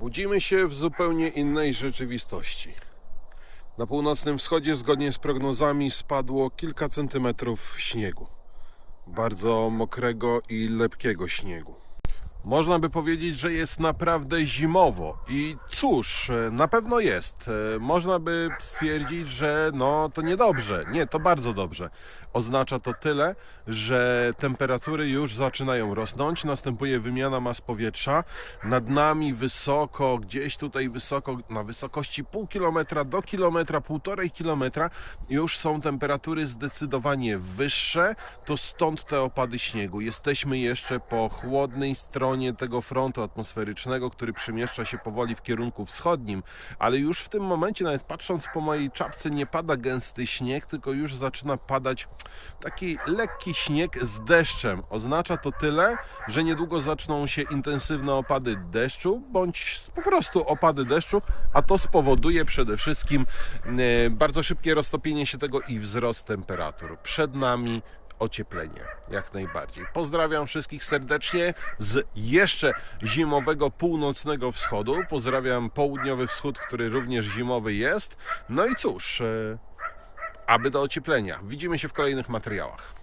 Budzimy się w zupełnie innej rzeczywistości. Na północnym wschodzie, zgodnie z prognozami, spadło kilka centymetrów śniegu. Bardzo mokrego i lepkiego śniegu. Można by powiedzieć, że jest naprawdę zimowo. I cóż, e, na pewno jest. E, Można by stwierdzić, że no to niedobrze. Nie, to bardzo dobrze. Oznacza to tyle, że temperatury już zaczynają rosnąć, następuje wymiana mas powietrza. Nad nami wysoko, gdzieś tutaj wysoko, na wysokości pół kilometra do kilometra, półtorej kilometra, już są temperatury zdecydowanie wyższe. To stąd te opady śniegu. Jesteśmy jeszcze po chłodnej stronie tego frontu atmosferycznego, który przemieszcza się powoli w kierunku wschodnim, ale już w tym momencie, nawet patrząc po mojej czapce, nie pada gęsty śnieg, tylko już zaczyna padać taki lekki śnieg z deszczem. Oznacza to tyle, że niedługo zaczną się intensywne opady deszczu, bądź po prostu opady deszczu, a to spowoduje przede wszystkim e, bardzo szybkie roztopienie się tego i wzrost temperatur. Przed nami ocieplenie, jak najbardziej. Pozdrawiam wszystkich serdecznie z jeszcze zimowego północnego wschodu. Pozdrawiam południowy wschód, który również zimowy jest. No i cóż, e, aby do ocieplenia. Widzimy się w kolejnych materiałach.